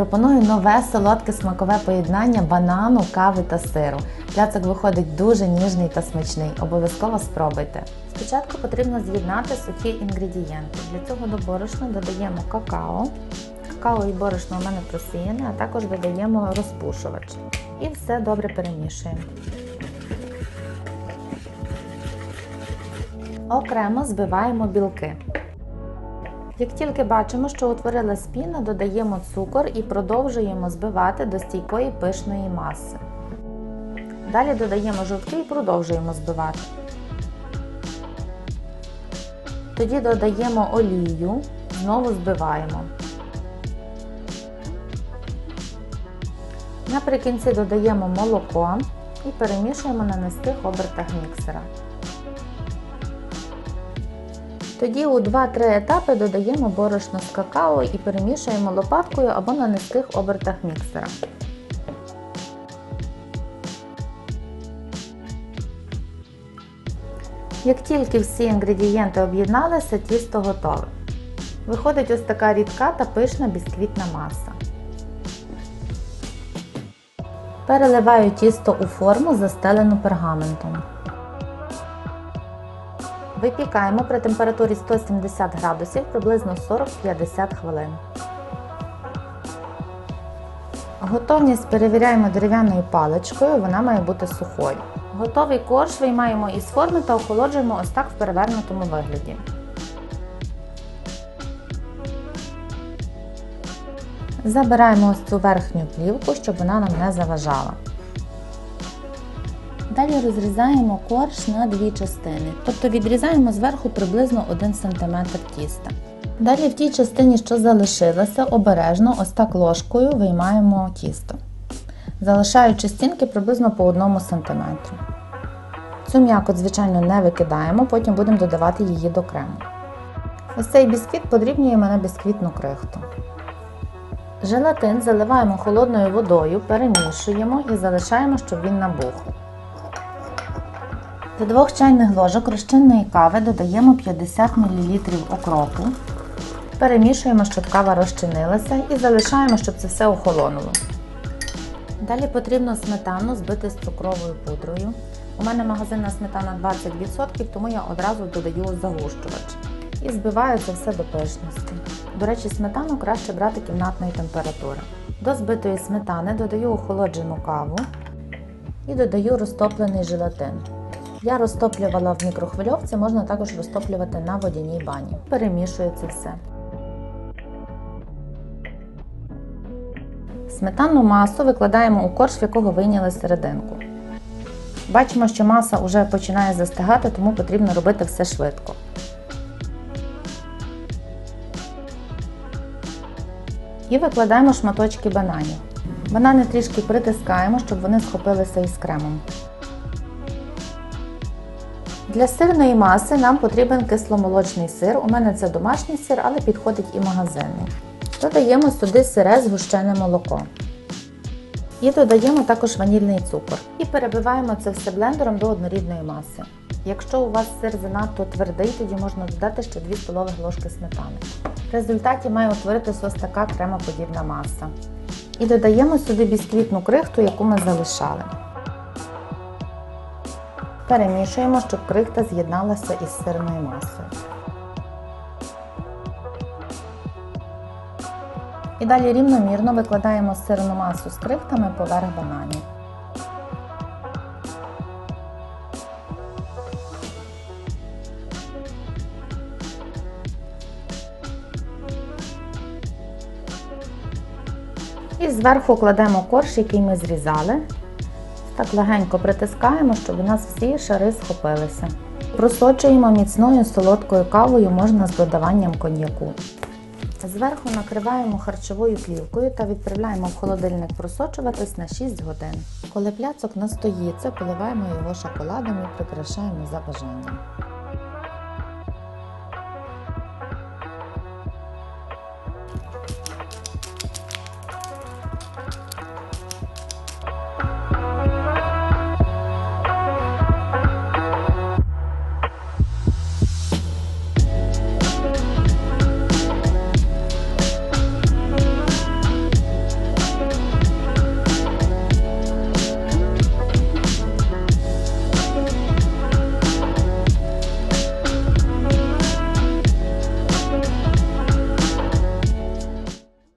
Пропоную нове солодке смакове поєднання банану, кави та сиру. Пляцок виходить дуже ніжний та смачний. Обов'язково спробуйте. Спочатку потрібно з'єднати сухі інгредієнти. Для цього до борошна додаємо какао. Какао і борошно у мене просіяне, а також додаємо розпушувач. І все добре перемішуємо. Окремо збиваємо білки. Як тільки бачимо, що утворилась піна, додаємо цукор і продовжуємо збивати до стійкої пишної маси. Далі додаємо жовтки і продовжуємо збивати. Тоді додаємо олію, знову збиваємо. Наприкінці додаємо молоко і перемішуємо на низьких обертах міксера. Тоді у 2-3 етапи додаємо борошно з какао і перемішуємо лопаткою або на низьких обертах міксера. Як тільки всі інгредієнти об'єдналися, тісто готове. Виходить ось така рідка та пишна бісквітна маса. Переливаю тісто у форму, застелену пергаментом. Випікаємо при температурі 170 градусів приблизно 40-50 хвилин. Готовність перевіряємо дерев'яною паличкою, вона має бути сухою. Готовий корж виймаємо із форми та охолоджуємо ось так в перевернутому вигляді. Забираємо ось цю верхню плівку, щоб вона нам не заважала. Далі розрізаємо корж на дві частини, тобто відрізаємо зверху приблизно 1 см тіста. Далі в тій частині, що залишилася, обережно ось так ложкою виймаємо тісто, залишаючи стінки приблизно по 1 см. Цю м'якоть, звичайно, не викидаємо, потім будемо додавати її до крему. Ось цей бісквіт подрібнюємо на бісквітну крихту. Желатин заливаємо холодною водою, перемішуємо і залишаємо, щоб він набух. До 2 чайних ложок розчинної кави додаємо 50 мл окропу. Перемішуємо, щоб кава розчинилася і залишаємо, щоб це все охолонуло. Далі потрібно сметану збити з цукровою пудрою. У мене магазинна сметана 20%, тому я одразу додаю загущувач. І збиваю це все до пишності. До речі, сметану краще брати кімнатної температури. До збитої сметани додаю охолоджену каву і додаю розтоплений желатин. Я розтоплювала в мікрохвильовці, можна також розтоплювати на водяній бані. Перемішую це все. Сметанну масу викладаємо у корж, в якого вийняли серединку. Бачимо, що маса вже починає застигати, тому потрібно робити все швидко. І викладаємо шматочки бананів. Банани трішки притискаємо, щоб вони схопилися із кремом. Для сирної маси нам потрібен кисломолочний сир. У мене це домашній сир, але підходить і магазинний. Додаємо сюди сире згущене молоко. І додаємо також ванільний цукор. І перебиваємо це все блендером до однорідної маси. Якщо у вас сир занадто твердий, тоді можна додати ще 2 столових ложки сметани. В результаті має утворитися ось така кремоподібна маса. І додаємо сюди бісквітну крихту, яку ми залишали. Перемішуємо, щоб крихта з'єдналася із сирною масою. І далі рівномірно викладаємо сирну масу з крихтами поверх бананів. І зверху кладемо корж, який ми зрізали. Так легенько притискаємо, щоб у нас всі шари схопилися. Просочуємо міцною солодкою кавою можна з додаванням коньяку. Зверху накриваємо харчовою плівкою та відправляємо в холодильник просочуватись на 6 годин. Коли пляцок настоїться, поливаємо його шоколадом і прикрашаємо за бажанням.